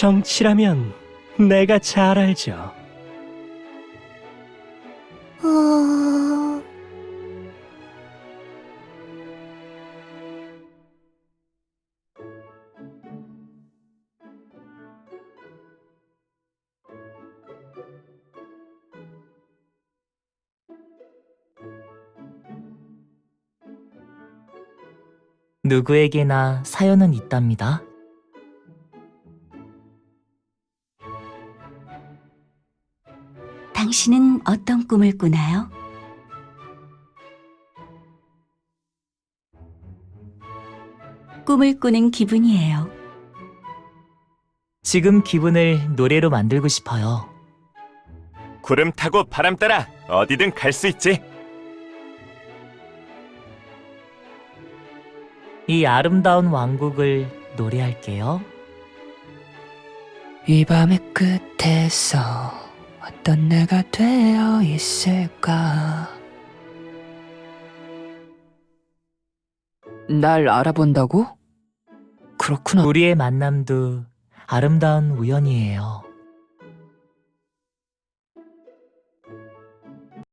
정치라면 내가 잘 알죠. 어... 누구에게나 사연은 있답니다. 당신은 어떤 꿈을 꾸나요? 꿈을 꾸는 기분이에요. 지금 기분을 노래로 만들고 싶어요. 구름 타고 바람 따라 어디든 갈 수 있지. 이 아름다운 왕국을 노래할게요. 이 밤의 끝에서 어떤 내가 되어 있을까? 날 알아본다고? 그렇구나. 우리의 만남도 아름다운 우연이에요.